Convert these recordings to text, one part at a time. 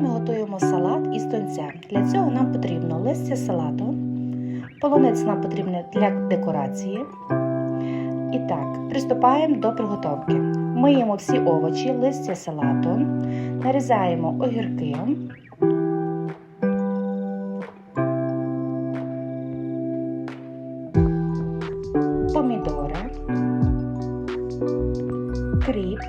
Ми готуємо салат із тунця. Для цього нам потрібно листя салату, полунець нам потрібно для декорації. І так, приступаємо до приготовки. Миємо всі овочі, листя салату, нарізаємо огірки. Помідори, кріп,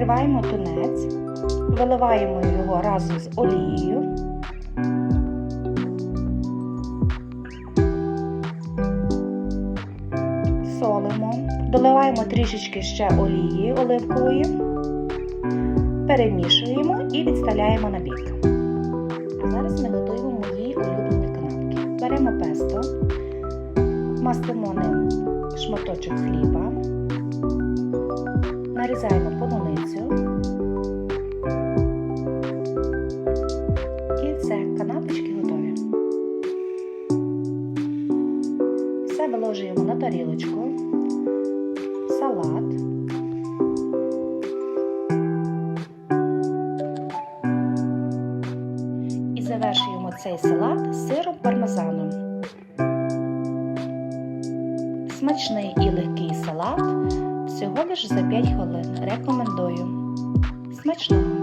відкриваємо тунець, виливаємо його разом з олією. Солимо, доливаємо трішечки ще олії оливкової, перемішуємо і відставляємо на бік. Зараз ми готуємо мої улюблені канапки. Беремо песто, мастимо ним шматочок хліба, нарізаємо полуницю. І все, канапочки готові. Все виложуємо на тарілочку, салат. І завершуємо цей салат сиром пармезаном. Смачний і легкий салат всього лиш за 5 хвилин. Рекомендую. Смачного!